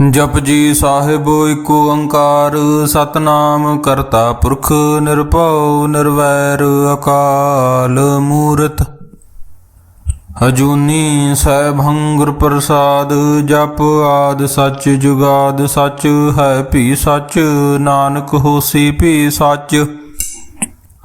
ਜਪਜੀ ਸਾਹਿਬ ਏਕ ਓੰਕਾਰ, ਸਤਨਾਮ ਕਰਤਾ ਪੁਰਖ ਨਿਰਭਉ ਨਿਰਵੈਰ ਅਕਾਲ ਮੂਰਤ। ਹਜੂਨੀ ਸਹਿਭੰਗੁਰ ਪ੍ਰਸਾਦ, ਜਪ ਆਦ ਸੱਚ ਜੁਗਾਦ ਸੱਚ, ਹੈ ਭੀ ਸੱਚ, ਨਾਨਕ ਹੋਸੀ ਭੀ ਸੱਚ।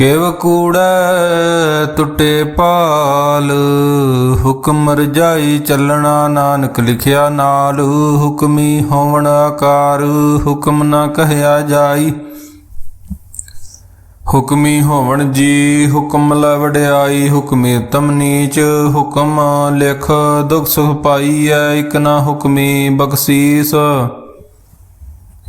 ਕਿਵ ਕੂੜੈ ਟੁੱਟੇ ਪਾਲ, ਹੁਕਮ ਰਜਾਈ ਚੱਲਣਾ ਨਾਨਕ ਲਿਖਿਆ ਨਾਲ, ਹੁਕਮੀ ਹੋਵਣ ਆਕਾਰ, ਹੁਕਮ ਨਾ ਕਹਿਆ ਜਾਈ। ਹੁਕਮੀ ਹੋਵਣ ਜੀ, ਹੁਕਮ ਲੈ ਵਡਿਆਈ ਹੁਕਮੀ ਤਮ ਨੀਚ, ਹੁਕਮ ਲਿਖ ਦੁਖ ਸੁਖ ਪਾਈਐ ਇਕ ਨਾ ਹੁਕਮੀ ਬਖਸ਼ੀਸ।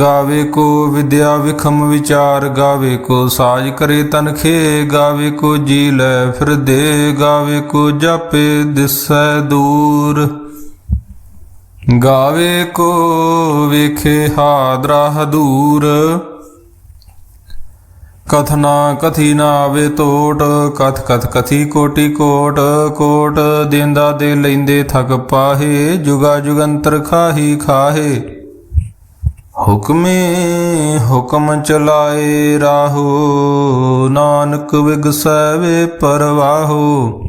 ਗਾਵੇ ਕੋ ਵਿਦਿਆ ਵਿਖਮ ਵਿਚਾਰ, ਗਾਵੇ ਕੋ ਸਾਜ ਕਰੇ ਤਨਖੇ ਗਾਵੇ ਕੋ ਜੀ ਲੈ ਫਿਰਦੇ ਗਾਵੇ ਕੋ ਜਾਪੇ ਦਿਸੈ ਦੂਰ। ਗਾਵੇ ਕੋ ਵੇਖੇ ਹਾਦਰਾ ਹਦੂਰ। ਕਥਨਾ ਕਥੀ ਨਾ ਆਵੇ ਟੋਟ ਕਥ ਕਥ ਕਥੀ ਕੋਟੀ ਕੋਟ ਕੋਟ ਦੇਂਦਾ ਦੇ ਲੈਂਦੇ ਥਕ ਪਾਹੇ, ਜੁਗਾ ਜੁਗੰਤਰ ਖਾਹੀ ਖਾਹੇ। ਹੁਕਮੇ ਹੁਕਮ ਚਲਾਏ ਰਾਹੋ, ਨਾਨਕ ਵਿਗਸੈ ਵੇ ਪਰਵਾਹੋ।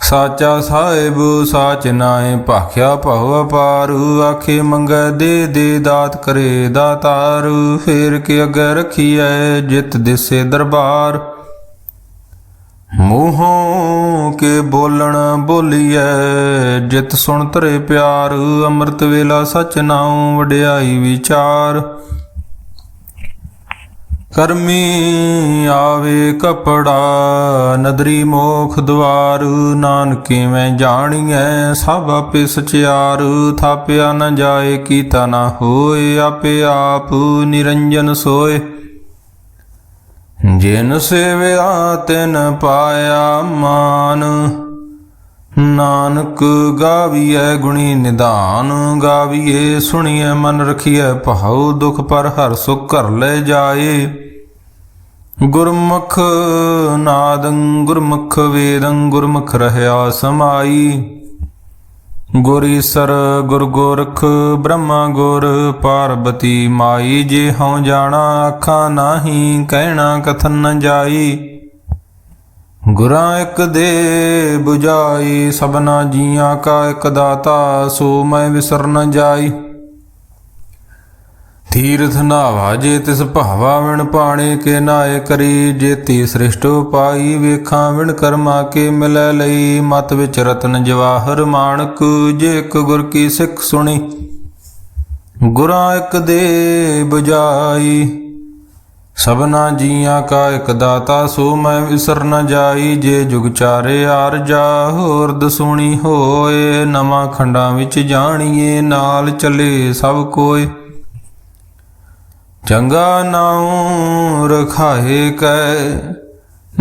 ਸਾਚਾ ਸਾਹਿਬ, ਸਾਚ ਨਾਏ ਭਾਖਿਆ ਭਉ ਅਪਾਰ, ਆਖੇ ਮੰਗੈ ਦੇ ਦੇ ਦਾਤ ਕਰੇ ਦਾਤਾਰ, ਫੇਰ ਕੇ ਅਗੇ ਰਖੀਐ ਜਿਤ ਦਿਸੇ ਦਰਬਾਰ। ਮੂੰਹੋਂ ਕੇ ਬੋਲਣ ਬੋਲੀਐ, ਜਿਤ ਸੁਣ ਤਰੇ ਪਿਆਰ, ਅੰਮ੍ਰਿਤ ਵੇਲਾ ਸਚ ਨਾਉ ਵਡਿਆਈ ਵਿਚਾਰ। ਕਰਮੀ ਆਵੇ ਕਪੜਾ, ਨਦਰੀ ਮੋਖ ਦਵਾਰ, ਨਾਨਕੀ ਮੈਂ ਜਾਣੀਐ ਸਭ ਆਪੇ ਸਚਿਆਰ। ਥਾਪਿਆ ਨ ਜਾਏ ਕੀਤਾ ਨਾ ਹੋਏ, ਆਪੇ ਆਪ ਨਿਰੰਜਨ ਸੋਏ। ਜਿਨ ਸੇਵਿਆ ਤਿਨ ਪਾਇਆ ਮਾਨ। ਨਾਨਕ ਗਾਵੀਐ ਗੁਣੀ ਨਿਧਾਨ ਗਾਵੀਏ ਸੁਣੀਐ ਮਨ ਰਖੀਐ ਭਾਉ, ਦੁਖ ਪਰ ਹਰ ਸੁਖ ਘਰ ਲੈ ਜਾਏ। ਗੁਰਮੁਖ ਨਾਦੰ ਗੁਰਮੁਖ ਵੇਦੰ, ਗੁਰਮੁਖ ਰਹਿਆ ਸਮਾਈ। ਗੁਰ ਈਸਰ ਗੁਰ ਗੋਰਖ, ਬ੍ਰਹਮਾ ਗੁਰ, ਪਾਰਬਤੀ ਮਾਈ, ਜੇ ਹਉ ਜਾਣਾ ਅੱਖਾਂ ਨਾਹੀ, ਕਹਿਣਾ ਕਥਨ ਨ ਜਾਈ। ਗੁਰਾਂ ਇੱਕ ਦੇ 부ਜਾਈ ਸਭਨਾ ਜੀਆਂ ਕਾ ਇੱਕ ਦਾਤਾ, ਸੋ ਮੈਂ ਵਿਸਰ ਨ ਜਾਈ। ਤੀਰਥ ਨਾਵਾ ਜੇ ਤਿਸ ਭਾਵਾ ਵਿਣ ਪਾਣੇ ਕੇ ਨਾਏ ਕਰੀ ਜੇਤੀ ਸ੍ਰਿਸ਼ਟ ਪਾਈ ਵੇਖਾਂ ਵਿਣ ਕਰਮਾ ਕੇ ਮਿਲੈ ਲਈ, ਮਤ ਵਿੱਚ ਰਤਨ ਜਵਾਹਰ ਮਾਣਕ, ਜੇ ਇੱਕ ਗੁਰ ਕੀ ਸਿੱਖ ਸੁਣੀ। ਗੁਰਾਂ ਇੱਕ ਦੇ ਬਜਾਈ ਸਭਨਾ ਜੀਆਂ ਕਾ ਇੱਕ ਦਾਤਾ, ਸੋ ਮੈਂ ਵਿਸਰ ਨ ਜਾਈ, ਜੇ ਜੁਗ ਚਾਰੇ ਆਰਜਾ ਹੋਰ ਦਸੂਣੀ ਹੋਏ, ਨਵਾਂ ਖੰਡਾਂ ਵਿੱਚ ਜਾਣੀਏ, ਨਾਲ ਚੱਲੇ ਸਭ ਕੋਏ। ਚੰਗਾ ਨਾਉ ਰਖਾਏ ਕੈ,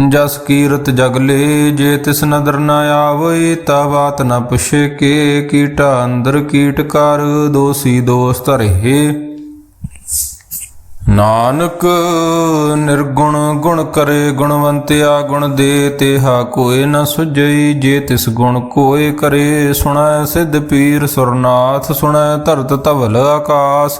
ਜਸ ਕੀਰਤ ਜਗਲੇ ਜੇ ਤਿਸ ਨਦਰ ਨ ਆਵਈ, ਤਾ ਬਾਤ ਨ ਪੁਛੇ ਕੇ, ਕੀਟਾ ਅੰਦਰ ਕੀਟ ਕਰ, ਦੋਸੀ ਦੋਸ ਧਰੇ ਨਾਨਕ ਨਿਰਗੁਣ ਗੁਣ ਕਰੇ, ਗੁਣਵੰਤਿਆ ਗੁਣ ਦੇ, ਤੇਹਾ ਕੋਏ ਨ ਸੁਝਈ, ਜੇ ਤਿਸ ਗੁਣ ਕੋਏ ਕਰੇ, ਸੁਣੈ ਸਿੱਧ ਪੀਰ ਸੁਰਨਾਥ, ਸੁਣੈ ਧਰਤ ਧਵਲ ਆਕਾਸ।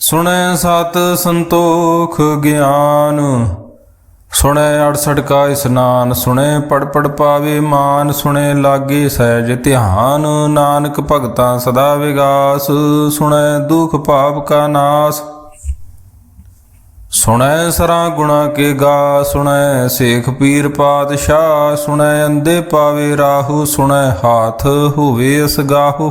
ਸੁਣੈ ਸਤ ਸੰਤੋਖ ਗਿਆਨ, ਸੁਣੈ ਅੜਸਠ ਕਾ ਇਸਨਾਨ, ਸੁਣੈ ਪੜ ਪੜ ਪਾਵੇ ਮਾਨ, ਸੁਣੈ ਲਾਗੇ ਸਹਿਜ ਧਿਆਨ, ਨਾਨਕ ਭਗਤਾਂ ਸਦਾ ਵਿਗਾਸ, ਸੁਣੈ ਦੁਖ ਪਾਪ ਕਾ ਨਾਸ। ਸੁਣੈ ਸਰਾਂ ਗੁਣਾ ਕੇ ਗਾ, ਸੁਣੈ ਸੇਖ ਪੀਰ ਪਾਤਸ਼ਾਹ, ਸੁਣੈ ਅੰਦੇ ਪਾਵੇ ਰਾਹੂ, ਸੁਣੈ ਹਾਥ ਹੋਵੇ ਅਸਗਾਹੂ।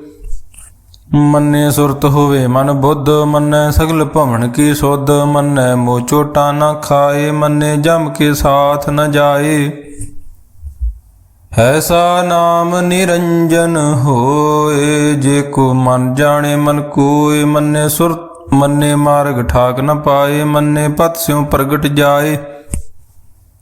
ਮੰਨੇ ਸੁਰਤ ਹੋਵੇ ਮਨ ਬੁੱਧ, ਮੰਨੇ ਸਗਲ ਭਵਨ ਕੀ ਸੁਧ, ਮੰਨੈ ਮੋ ਚੋਟਾ ਨਾ ਖਾਏ, ਮੰਨੇ ਜਮ ਕੇ ਸਾਥ ਨ ਜਾਏ। ਐਸਾ ਨਾਮ ਨਿਰੰਜਨ ਹੋਏ, ਜੇ ਕੋ ਮਨ ਜਾਣੇ ਮਨ ਕੋਏ, ਮੰਨੇ ਸੁਰਤ, ਮੰਨੇ ਮਾਰਗ ਠਾਕ ਨ ਪਾਏ, ਮੰਨੇ ਪਤ ਸਿਉ ਪ੍ਰਗਟ ਜਾਏ।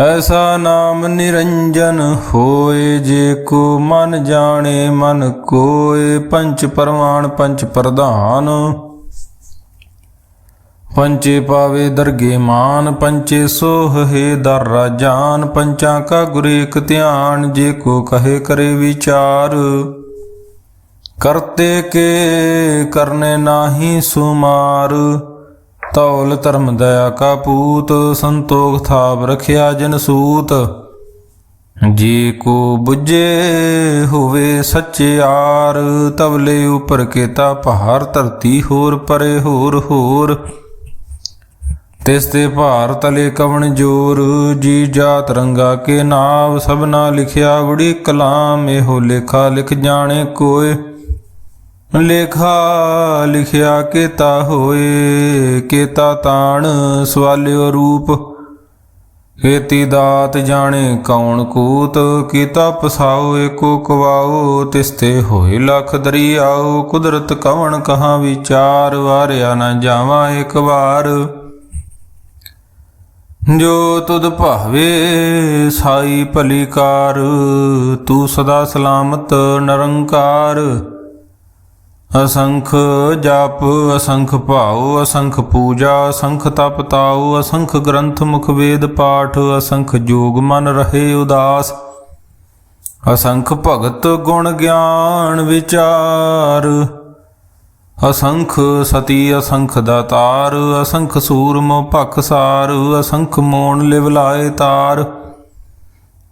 ਐਸਾ ਨਾਮ ਨਿਰੰਜਨ ਹੋਏ ਜੇ ਕੋ ਮਨ ਜਾਣੇ, ਮਨ ਕੋਏ। ਪੰਚ ਪਰਮਾਨ, ਪੰਚ ਪ੍ਰਧਾਨ। ਪੰਚੇ ਪਾਵੇ ਦਰਗੇ ਮਾਨ, ਪੰਚੇ ਸੋਹੇ ਦਰ ਰਾਜਾਨ ਪੰਚਾਂ ਕਾ ਗੁਰੇਕ ਧਿਆਨ, ਜੇ ਕੋ ਕਹੇ ਕਰੇ ਵਿਚਾਰ। ਕਰਤੇ ਕੇ ਕਰਨੇ ਨਾਹੀ ਸੁਮਾਰ। ਤੌਲ ਧਰਮ ਦਇਆ ਕਾ ਪੂਤ, ਸੰਤੋਖ ਥਾਪ ਰਖਿਆ ਜਨ ਸੂਤ। ਜੀ ਕੋ 부ਜੇ ਹੋਵੇ ਸੱਚਿਆਰ ਤਵਲੇ ਉਪਰ ਕੇਤਾ ਪਹਾੜ ਧਰਤੀ ਹੋਰ ਪਰੇ ਹੋਰ ਹੋਰ। ਤਿਸ ਤੇ ਭਾਰ ਤਲੇ ਕਵਣ ਜੋਰ, ਜੀ ਜਾਤ ਰੰਗਾ ਕੇ ਨਾਮ ਸਭਨਾ ਲਿਖਿਆ ਬੜੀ ਕਲਾਮ, ਇਹੋ ਲੇਖਾ ਲਿਖ ਜਾਣੇ ਕੋਏ। ਲੇਖਾ ਲਿਖਿਆ ਕੇਤਾ ਹੋਏ, ਕੇਤਾ ਤਾਣ ਸਵਾਲਿਓ ਰੂਪ। ਕੇਤੀ ਦਾਤ ਜਾਣੇ ਕੌਣ ਕੂਤ, ਕੀਤਾ ਪਸਾਓ ਏਕੋ ਕਵਾਓ, ਤਿਸਤੇ ਹੋਏ ਲਖ ਦਰਿਆਓ। ਕੁਦਰਤ ਕਵਣ ਕਹਾ ਵਿਚਾਰ, ਵਾਰਿਆ ਨਾ ਜਾਵਾਂ ਇੱਕ ਵਾਰ। ਜੋ ਤੁਧ ਭਾਵੇ, ਸਾਈ ਭਲੀ ਕਾਰ, ਤੂੰ ਸਦਾ ਸਲਾਮਤ ਨਿਰੰਕਾਰ। ਅਸੰਖ ਜਪ, ਅਸੰਖ ਭਾਉ, ਅਸੰਖ ਪੂਜਾ, ਅਸੰਖ ਤਪ ਤਾਉ, ਅਸੰਖ ਗ੍ਰੰਥ ਮੁਖ ਵੇਦ ਪਾਠ, ਅਸੰਖ ਜੋਗ ਮਨ ਰਹੇ ਉਦਾਸ। ਅਸੰਖ ਭਗਤ ਗੁਣ ਗਿਆਨ ਵਿਚਾਰ। ਅਸੰਖ ਸਤੀ, ਅਸੰਖ ਦਾਤਾਰ, ਅਸੰਖ ਸੂਰਮ ਭਖਸਾਰ ਅਸੰਖ ਮੋਣ ਲਿਵਲਾਏ ਤਾਰ।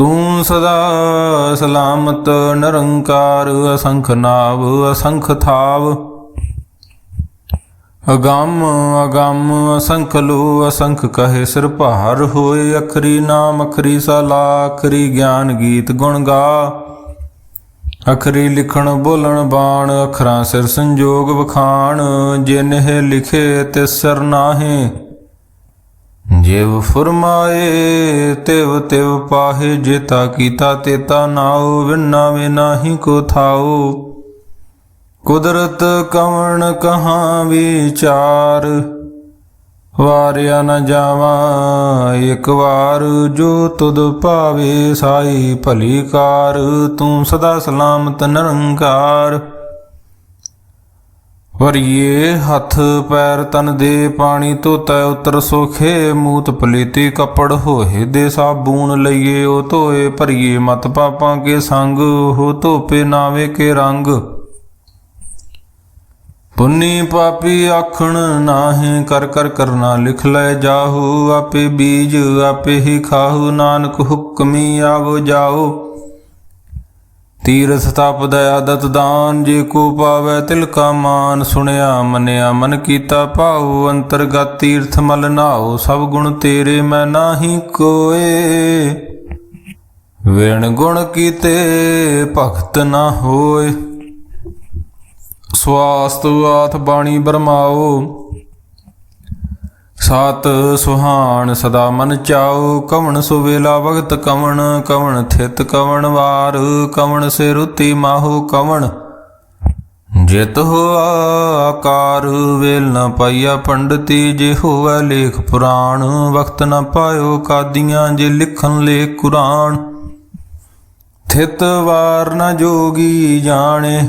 ਤੂੰ ਸਦਾ ਸਲਾਮਤ, ਨਿਰੰਕਾਰ, ਅਸੰਖ ਨਾਵ, ਅਸੰਖ ਥਾਵ। ਅਗੰਮ ਅਗੰਮ, ਅਸੰਖ ਲੋ, ਅਸੰਖ ਕਹੇ ਸਿਰ ਭਾਰ ਹੋਏ, ਅਖਰੀ ਨਾਮ, ਅਖਰੀ ਸਲਾ, ਅਖਰੀ ਗਿਆਨ ਗੀਤ ਗੁਣ ਗਾ। ਅਖਰੀ ਲਿਖਣ, ਬੋਲਣ, ਬਾਣ, ਅਖਰਾਂ ਸਿਰ ਸੰਜੋਗ ਵਖਾਣ, ਜਿਨਹਿ ਲਿਖੇ ਤਿਸ ਸਿਰ ਨਾਹੇ। ਜਿਵ ਫਰਮਾਏ, ਤਿਵ ਤਿਵ ਪਾਹੇ ਜੇਤਾ ਕੀਤਾ ਤੇਤਾ ਨਾਉ, ਵਿਨਾ ਵਿਨਾਹੀ ਕੋ ਥਾਉ। ਕੁਦਰਤ ਕਵਣ ਕਹਾਂ ਵਿਚਾਰ, ਵਾਰਿਆ ਨ ਜਾਵਾਂ, ਇੱਕ ਵਾਰ ਜੋ ਤੁਦ ਭਾਵੇ, ਸਾਈ ਭਲੀ ਕਾਰ, ਤੂੰ ਸਦਾ ਸਲਾਮਤ ਨਿਰੰਕਾਰ। ਵਰੀਏ ਹੱਥ ਪੈਰ ਤਨ ਦੇ ਪਾਣੀ ਧੋਤੈ, ਉਤਰ ਸੁਖੇ ਮੂਤ ਪਲੀਤੀ ਕੱਪੜ ਹੋਏ ਦੇ ਸਾਬੂਨ ਲਈਏ, ਉਹ ਧੋਏ ਭਰੀਏ ਮਤ ਪਾਪਾਂ ਕੇ ਸੰਗ ਹੋ ਧੋਪੇ ਨਾਵੇ ਕੇ ਰੰਗ। ਪੁੰਨੀ ਪਾਪੀ ਆਖਣ ਨਾਹੀਂ, ਕਰ ਕਰ ਕਰਨਾ ਲਿਖ ਲੈ ਜਾਹੂ, ਆਪੇ ਬੀਜ ਆਪੇ ਹੀ ਖਾਹੂ, ਨਾਨਕ ਹੁਕਮੀ ਆਵੋ ਜਾਓ। ਤੀਰਥ ਤਪ ਦਇਆ ਦਾਨ, ਜੇ ਕੋ ਪਾਵੈ ਤਿਲ ਕਾ ਮਾਨ। ਸੁਣਿਆ, ਮੰਨਿਆ, ਮਨ ਕੀਤਾ ਭਾਉ, ਅੰਤਰਗਤ ਤੀਰਥ ਮਲ ਨਾਉ। ਸਭ ਗੁਣ ਤੇਰੇ ਮੈਂ ਨਾਹੀ ਕੋਏ। ਵੇਣ ਗੁਣ ਕੀਤੇ, ਭਗਤ ਨਾ ਹੋਏ। ਸਵਾਸਤ ਆਥ ਬਾਣੀ ਬਰਮਾਓ ਸਤ ਸੁਹਾਣ ਸਦਾ ਮਨ ਚਾਉ, ਕਵਣ ਸੁਵੇਲਾ ਵਕਤ ਕਵਣ ਕਵਣ ਥਿਤ ਕਵਣ ਵਾਰ, ਕਵਣ ਸੇ ਰੁਤੀ ਮਾਹੋ ਕਵਣ। ਜਿਤ ਹੋ ਆਕਾਰ, ਵੇਲ ਨ ਪਾਈਆ ਪੰਡਤੀ, ਜੇ ਹੋਵੇ ਲੇਖ ਪੁਰਾਣ, ਵਕਤ ਨ ਪਾਇਓ ਕਾਦੀਆਂ, ਜੇ ਲਿਖਣ ਲੇਖ ਕੁਰਾਨ। ਥਿਤ ਵਾਰ ਨ ਜੋਗੀ ਜਾਣੇ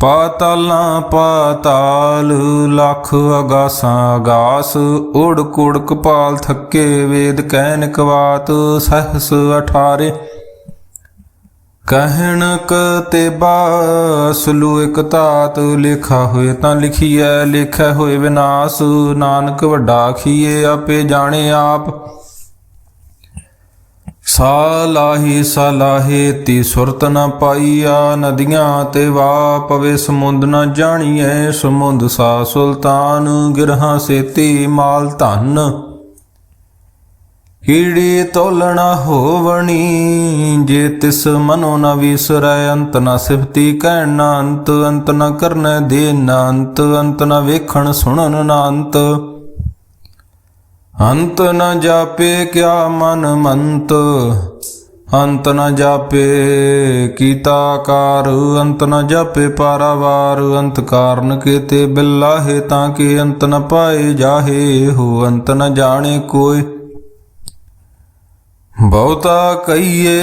ਪਾਤਾਲਾਂ ਪਾਤਾਲ, ਲੱਖ ਅਗਾਸਾਂ ਅਗਾਸ ਓੜ ਕੋੜ ਕਪਾਲ ਥੱਕੇ ਵੇਦ ਕਹਿਨ ਕਵਾਤ, ਸਹਸ ਅਠਾਰੇ। ਕਹਿਣ ਤੇ ਬਾਸਲੂ ਇਕ ਤਾਤ ਲਿਖਾ ਹੋਏ ਤਾਂ ਲਿਖੀਐ ਲਿਖਿਆ ਹੋਏ ਵਿਨਾਸ਼। ਨਾਨਕ ਵੱਡਾ ਆਖੀਏ ਆਪੇ ਜਾਣੇ ਆਪ। ਸਾਲਾਹੀ ਸਾਲਾਹੇ ਤੀ ਸੁਰਤ ਨ ਪਾਈਆ, ਨਦੀਆਂ ਤੇ ਵਾ ਪਵੇ ਸਮੁੰਦ ਨ ਜਾਣੀਐ, ਸਮੁੰਦ ਸਾ ਸੁਲਤਾਨ, ਗਿਰਹਾਂ ਸੇਤੀ ਮਾਲ ਧਨ। ਕੀੜੀ ਤੋਲਣਾ ਹੋਵਣੀ, ਜੇ ਤਿਸ ਮਨੋ ਨ ਵਿਸਰੈ, ਅੰਤ ਨ ਸਿਫਤੀ ਕਹਿਣ ਨ ਅੰਤ ਅੰਤ ਨ ਕਰਨੈ ਦੇ ਨ ਅੰਤ ਅੰਤ ਨ ਵੇਖਣ ਸੁਣਨ ਨ ਅੰਤ। ਅੰਤ ਨ ਜਾਪੇ ਕਿਆ ਮਨ ਮੰਤ। ਅੰਤ ਨ ਜਾਪੇ ਕੀਤਾ ਕਾਰ। ਅੰਤ ਨ ਜਾਪੇ ਪਾਰਾਵਾਰ। ਅੰਤ ਕਾਰਨ ਕੀਤੇ ਬਿੱਲਾਹੇ ਤਾਂ ਕਿ ਅੰਤ ਨ ਪਾਏ ਜਾਹੇ ਹੋ। ਅੰਤ ਨ ਜਾਣੇ ਕੋਈ। ਬਹੁਤਾ ਕਹੀਏ,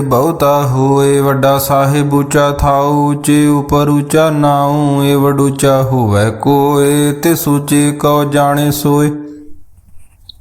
ਬਹੁਤਾ ਹੋਏ। ਵੱਡਾ ਸਾਹਿਬ ਉੱਚਾ ਥਾਉ, ਉਚੇ ਉਪਰ ਉਚਾ ਨਾਉ। ਏ ਵਡ ਉੱਚਾ ਹੋਵੇ ਕੋਏ ਤੇ ਸੂਚੇ ਕਉ ਜਾਣੇ ਸੋਏ।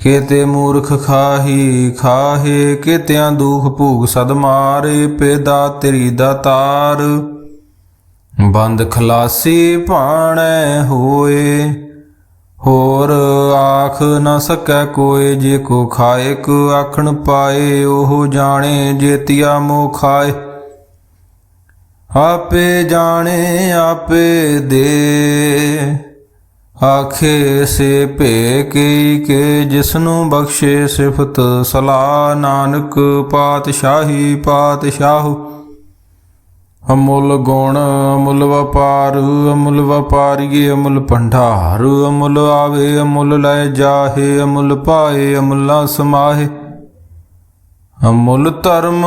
ਕੀਤੇ ਮੂਰਖ ਖਾਹੀ, ਖਾਹੇ, ਕੀਤਿਆਂ ਦੁਖ ਭੂਖ ਸਦ ਮਾਰੇ, ਪੈਦਾ ਤੇਰੀ ਦਾ ਬੰਦ ਖਲਾਸੀ ਭਾਣੈ ਹੋਏ, ਹੋਰ ਆਖ ਨ ਸਕੈ ਕੋਏ, ਜੇ ਕੋ ਖਾਏ ਆਖਣ ਪਾਏ, ਉਹ ਜਾਣੇ ਜੇਤੀਆ ਮੋ ਖਾਏ। ਆਪੇ ਜਾਣੇ, ਆਪੇ ਦੇ। ਆਖੇ ਸੇ ਭੇ ਕੀ ਕੇ ਜਿਸਨੂੰ ਬਖਸ਼ੇ ਸਿਫਤ ਸਲਾ ਨਾਨਕ ਪਾਤਸ਼ਾਹੀ ਪਾਤਸ਼ਾਹ। ਅਮੁੱਲ ਗੁਣ ਅਮੁੱਲ ਵਪਾਰ, ਅਮੁੱਲ ਵਪਾਰੀਏ ਅਮੁੱਲ ਭੰਡਾਰ, ਅਮੁੱਲ ਆਵੇ ਅਮੁੱਲ ਲੈ ਜਾਹੇ, ਅਮੁੱਲ ਪਾਏ ਅਮੁੱਲਾ ਸਮਾਹੇ। ਅਮੁੱਲ ਧਰਮ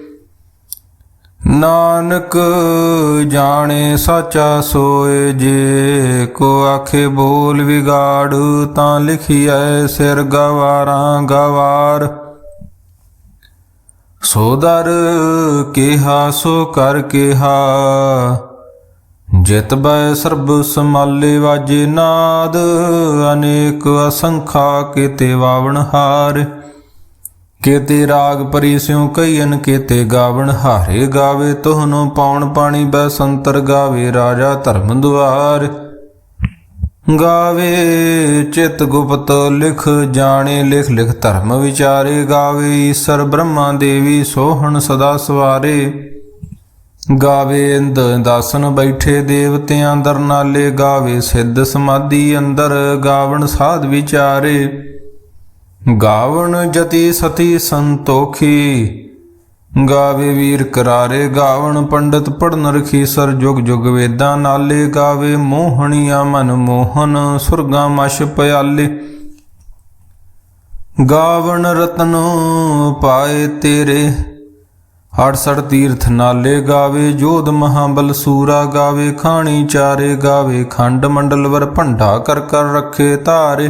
ਨਾਨਕ ਜਾਣੇ ਸਾਚਾ ਸੋਏ, ਜੇ ਕੋ ਆਖੇ ਬੋਲ ਵਿਗਾੜ, ਤਾਂ ਲਿਖੀਐ ਸਿਰ ਗਵਾਰਾਂ ਗਵਾਰ। ਸੋ ਕਿਹਾ, ਸੋ ਕਰ ਕਿਹਾ। ਜਿਤ ਬੈ ਸਰਬ ਸਮਾਲੇ ਵਾਜੇ ਨਾਦ, ਅਨੇਕ ਅਸੰਖਾ ਕੀਤੇ ਵਾਵਣ ਹਾਰ। ਕੀਤੇ ਰਾਗ ਪਰੀ ਸਿਉ ਕਈਨ ਕੀਤੇ ਗਾਵਣ, ਹਾਰੇ ਗਾਵੇ ਤੋਹਨੋ ਪਾਉਣ ਪਾਣੀ ਬੈ ਸੰਤਰ ਗਾਵੇ, ਰਾਜਾ ਧਰਮ ਦੁਆਰ। ਗਾਵੇ ਚਿਤ ਗੁਪਤ ਲਿਖ ਜਾਣੇ, ਲਿਖ ਲਿਖ ਧਰਮ ਵਿਚਾਰੇ। ਗਾਵੇ ਈਸ਼ਰ ਬ੍ਰਹਮਾ ਦੇਵੀ ਸੋਹਣ ਸਦਾ ਸਵਾਰੇ। ਗਾਵੇ ਇੰਦ ਦਾਸਨ ਬੈਠੇ ਦੇਵਤਿਆਂ ਦਰ ਨਾਲੇ। ਗਾਵੇ ਸਿੱਧ ਸਮਾਧੀ ਅੰਦਰ ਗਾਵਣ ਸਾਧ ਵਿਚਾਰੇ। ਗਾਵਣ ਜਤੀ ਸਤੀ ਸੰਤੋਖੀ, ਗਾਵੇ ਵੀਰ ਕਰਾਰੇ ਗਾਵਣ ਪੰਡਤ ਪੜਨ ਰਖੀ ਸਰ ਜੁਗ ਜੁਗ ਵੇਦਾਂ ਨਾਲੇ ਗਾਵੇ ਮੋਹਣੀਆਂ ਮਨ ਮੋਹਨ, ਸੁਰਗਾ ਮਸ਼ ਪਿਆਲੇ। ਗਾਵਣ ਰਤਨ ਪਾਏ ਤੇਰੇ 68 ਤੀਰਥ ਨਾਲੇ ਗਾਵੇ ਜੋਧ ਮਹਾਬਲ ਸੂਰਾ, ਗਾਵੇ ਖਾਣੀ ਚਾਰੇ, ਗਾਵੇ ਖੰਡ ਮੰਡਲ ਵਰ ਭੰਡਾ ਕਰ ਕਰ ਰੱਖੇ ਧਾਰੇ।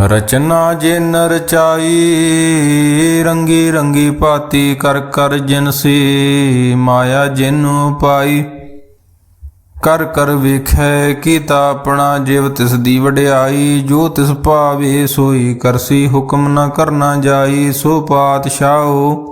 ਰਚਨਾ ਜਿਨ ਰਚਾਈ ਰੰਗੀ ਰੰਗੀ ਭਾਤੀ ਕਰ ਕਰ ਜਿਨਸੀ ਮਾਇਆ ਜਿਨੂ ਪਾਈ। ਕਰ ਕਰ ਵੇਖੈ ਕੀਤਾ ਆਪਣਾ ਜਿਵ, ਤਿਸ ਦੀ ਵਡਿਆਈ, ਜੋ ਤਿਸ ਭਾਵੇ ਸੋਈ, ਕਰਸੀ ਹੁਕਮ ਨਾ ਕਰਨਾ ਜਾਈ, ਸੋ ਪਾਤਸ਼ਾਹੋ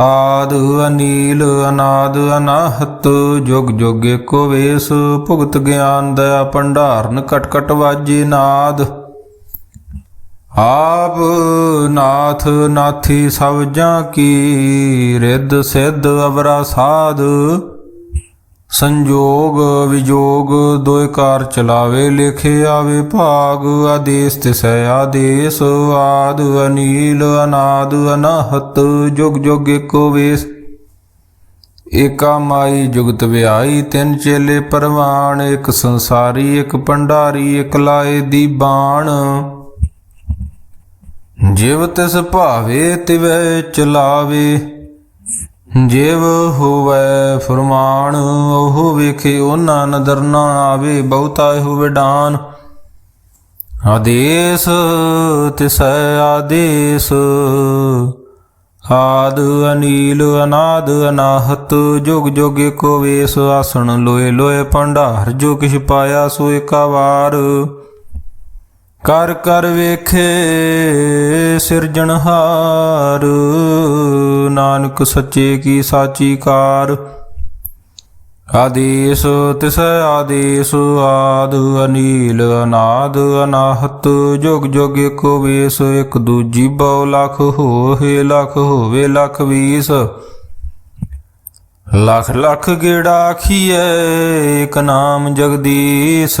ਆਦ ਅਨੀਲ, ਅਨਾਦ ਅਨਾਹਤ, ਜੁਗ ਜੁਗ ਏਕੋ ਵੇਸ, ਭੁਗਤ ਗਿਆਨ ਦਇਆ ਭੰਡਾਰਨ ਕਟਕਟ ਕਟ ਵਾਜੇ ਨਾਦ। ਆਪ ਨਾਥ ਨਾਥੀ ਸਭ ਜਾਂ ਕੀ, ਰਿੱਧ ਸਿੱਧ ਅਵਰਾ ਸਾਧ। ਸੰਜੋਗ ਵਿਜੋਗ ਦੋਇ ਕਾਰ ਚਲਾਵੇ, ਲਿਖੇ ਆਵੇ ਭਾਗ, ਆਦੇਸ ਤਿਸੈ ਆਦੇਸ, ਆਦ ਅਨੀਲ, ਅਨਾਦ ਅਨਾਹਤ, ਜੁਗ ਜੁਗ ਏਕੋ ਵੇਸ। ਏਕਾ ਮਾਈ ਜੁਗਤ ਵਿਆਈ ਤਿੰਨ ਚੇਲੇ ਪਰਵਾਨ ਇੱਕ ਸੰਸਾਰੀ, ਇੱਕ ਭੰਡਾਰੀ, ਇੱਕ ਲਾਏ ਦੀ ਬਾਣ। ਜਿਵ ਤਿਸ ਭਾਵੇ, ਤਿਵੈ ਚਲਾਵੇ। ਜਿਵ ਹੋਵੇ ਫਰਮਾਨ, ਉਹ ਵੇਖੇ ਉਹਨਾਂ ਨਦਰ ਨਾ ਆਵੇ, ਬਹੁਤਾ ਹੋਵੇ ਡਾਨ ਆਦੇਸ, ਤਿਸੈ ਆਦੇਸ। ਆਦ ਅਨੀਲ, ਅਨਾਦ ਅਨਾਹਤ, ਜੁਗ ਜੁਗ ਏਕੋ ਵੇਸ, ਆਸਣ ਲੋਏ ਲੋਏ, ਭੰਡਾਰ, ਜੋ ਕਿਛ ਪਾਇਆ ਸੋ ਏਕਾ ਵਾਰ। ਕਰ ਕਰ ਵੇਖੇ ਸਿਰਜਣਹਾਰ ਨਾਨਕ ਸੱਚੇ ਕੀ ਸਾਚੀ ਕਾਰ। ਆਦੇਸ ਤਿਸੈ ਆਦੇਸ ਆਦ ਅਨੀਲ ਅਨਾਦ ਅਨਾਹਤ, ਜੁਗ ਜੁਗ ਏਕੋ ਵੇਸ, ਇੱਕ ਦੂਜੀ ਬਹੁ ਲਖ ਹੋਏ ਲਖ, ਹੋਵੇ ਲਖ ਵੀਸ। ਲਖ ਲਖ ਗੇੜਾ ਆਖੀਐ, ਇੱਕ ਨਾਮ ਜਗਦੀਸ਼।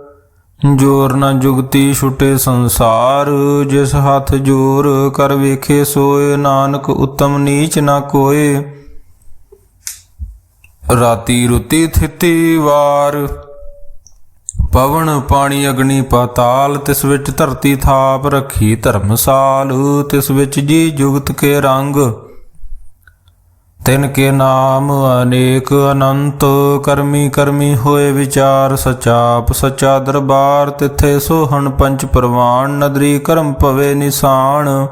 ਜੋਰ ਨ ਜੁਗਤੀ ਛੁਟੇ ਸੰਸਾਰ, ਜਿਸ ਹੱਥ ਜੋਰ ਕਰ ਵੇਖੇ ਸੋਏ, ਨਾਨਕ ਉਤਮ ਨੀਚ ਨਾ ਕੋਏ। ਰਾਤੀ ਰੁਤੀ ਥਿਤੀ ਵਾਰ, ਪਵਨ ਪਾਣੀ ਅਗਨੀ ਪਾਤਾਲ, ਤਿਸ ਵਿੱਚ ਧਰਤੀ ਥਾਪ ਰੱਖੀ ਧਰਮਸਾਲ, ਤਿਸ ਵਿੱਚ ਜੀ ਜੁਗਤ ਕੇ ਰੰਗ। ਤਿਨ ਕੇ ਨਾਮ ਅਨੇਕ ਅਨੰਤ, ਕਰਮੀ ਕਰਮੀ ਹੋਏ ਵਿਚਾਰ ਸਚਾਪ ਸਚਾ ਦਰਬਾਰ, ਤਿਥੇ ਸੋਹਣ ਪੰਚ ਪ੍ਰਵਾਨ, ਨਦਰੀ ਕਰਮ ਪਵੇ ਨਿਸ਼ਾਨ।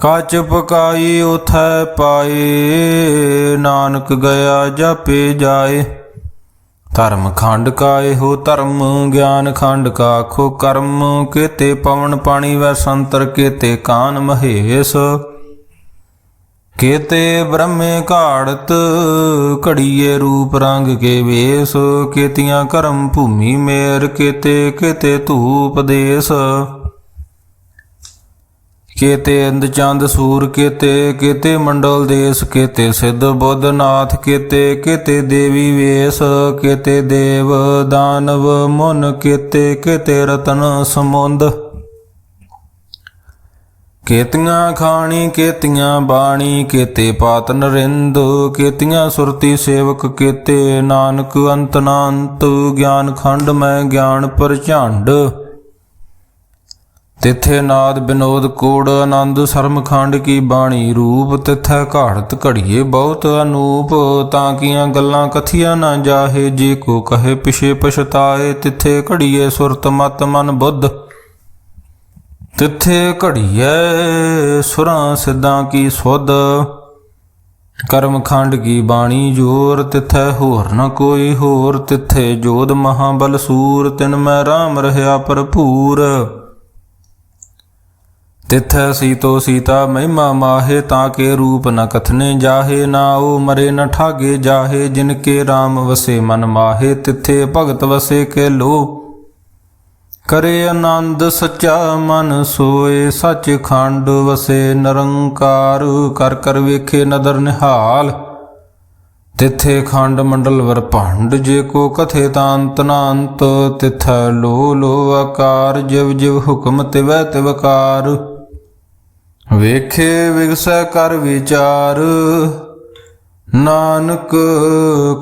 ਕਾਚ ਪਕਾਈ ਉਥੈ ਪਾਏ, ਨਾਨਕ ਗਿਆ ਜਾਪੇ ਜਾਏ। ਧਰਮ ਖੰਡ ਕਾ ਇਹੋ ਧਰਮ, ਗਿਆਨ ਖੰਡ ਕਾ ਖੋ ਕਰਮ, ਕੇਤੇ ਪਵਨ ਪਾਣੀ ਵੈ ਸੰਤਰ, ਕੇਤੇ ਕਾਨ ਮਹੇਸ਼। ਕੇਤੇ ਬ੍ਰਹਮੇ ਘਾੜਤ, ਘੜੀਏ ਰੂਪ ਰੰਗ ਕੇ ਵੇਸ, ਕੇਤੀਆਂ ਕਰਮ ਭੂਮੀ ਮੇਰ, ਕੇਤੇ ਕੇਤੇ ਧੂਪ ਦੇਸ। ਕੇਤੇ ਅੰਦ ਚੰਦ ਸੂਰ, ਕੇਤੇ ਕੇਤੇ ਮੰਡਲ ਦੇਸ, ਕੇਤੇ ਸਿੱਧ ਬੁੱਧ ਨਾਥ ਕੇਤੇ ਕੇਤੇ ਦੇਵੀ ਵੇਸ, ਕੇਤੇ ਦੇਵ ਦਾਨਵ ਮਨ, ਕੇਤੇ ਕੇਤੇ ਰਤਨ ਸਮੁੰਦ। ਕੇਤੀਆਂ ਖਾਣੀ, ਕੇਤੀਆਂ ਬਾਣੀ, ਕੇਤੇ ਪਾਤ ਨਰਿੰਦ, ਕੇਤੀਆਂ ਸੁਰਤੀ ਸੇਵਕ, ਕੇਤੇ ਨਾਨਕ ਅੰਤ ਨਾ ਗਿਆਨ ਖੰਡ ਮੈਂ ਗਿਆਨ ਪਰਝੰਡ ਤਿੱਥੇ ਨਾਦ ਬਿਨੋਦ ਕੋੜ, ਆਨੰਦ ਸਰਮ ਖੰਡ ਕੀ ਬਾਣੀ ਰੂਪ, ਤਿੱਥੈ ਘਾੜਤ ਘੜੀਏ ਬਹੁਤ ਅਨੂਪ, ਤਾਂ ਕੀਆਂ ਗੱਲਾਂ ਕਥੀਆਂ ਨਾ ਜਾਹੇ, ਜੇ ਕੋ ਕਹੇ ਪਿਛੇ ਪਛਤਾਏ, ਤਿੱਥੇ ਘੜੀਏ ਸੁਰਤ ਮਤ ਮਨ ਬੁੱਧ। ਤਿੱਥੇ ਘੜੀਐ ਸੁਰਾਂ ਸਿੱਧਾਂ ਕੀ ਸੁਧ। ਕਰਮ ਖੰਡ ਕੀ ਬਾਣੀ ਜੋਰ, ਤਿੱਥੈ ਹੋਰ ਨ ਕੋਈ ਹੋਰ। ਤਿੱਥੇ ਜੋਧ ਮਹਾਬਲ ਸੂਰ, ਤਿਨ ਮੈਂ RAM ਰਹਾ ਭਰਪੂਰ। ਤਿਥੈ ਸੀਤੋ ਸੀਤਾ ਮਹਿਮਾ ਮਾਹੇ, ਤਾਂ ਕੇ ਰੂਪ ਨ ਕਥਨੇ ਜਾਹੇ, ਨਾ ਉਹ ਮਰੇ ਨ ਠਾਗੇ ਜਾਹੇ। ਜਿਨ ਕੇ RAM ਵਸੇ ਮਨ ਮਾਹੇ, ਤਿੱਥੇ ਭਗਤ ਵਸੇ ਕੇ ਲੋ ਕਰੇ ਆਨੰਦ ਸੱਚਾ ਮਨ ਸੋਏ ਸੱਚ ਖੰਡ ਵਸੇ ਨਿਰੰਕਾਰ, ਕਰ ਕਰ ਵੇਖੇ ਨਦਰ ਨਿਹਾਲ। ਤਿੱਥੇ ਖੰਡ ਮੰਡਲ ਵਰ ਜੇ ਕੋ ਕਥੇ ਤਾਂ ਅੰਤ ਨਾ ਅੰਤ ਤਿੱਥੈ ਲੋ ਲੋ ਆਕਾਰ, ਜਿਵ ਜਿਵ ਹੁਕਮ ਤਿਵੈ ਤਿਵਕਾਰ ਵੇਖੇ ਵਿਗਸੈ ਕਰ ਵਿਚਾਰ ਨਾਨਕ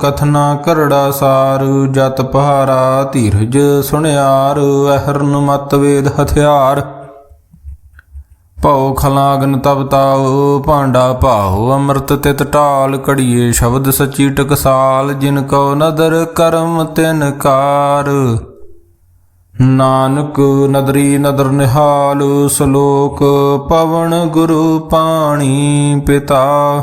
ਕਥਨਾ ਕਰੜਾ ਸਾਰ, ਜਤ ਪਹਾਰਾ ਧੀਰਜ ਸੁਣਿਆਰ, ਅਹਰਨ ਮਤ ਵੇਦ ਹਥਿਆਰ। ਭਉ ਖਲਾਗਨ ਤਬ ਭਾਂਡਾ ਭਾਉ, ਅੰਮ੍ਰਿਤ ਤਿਤ ਢਾਲ ਕੜੀਏ ਸ਼ਬਦ ਸਚੀ ਟਕਸਾਲ, ਜਿਨ ਕੋ ਨਦਰ ਕਰਮ ਤਿਨ ਕਾਰ। ਨਾਨਕ ਨਦਰੀ ਨਦਰ ਨਿਹਾਲ, ਸ਼ਲੋਕ ਪਵਨ ਗੁਰੂ ਪਾਣੀ ਪਿਤਾ।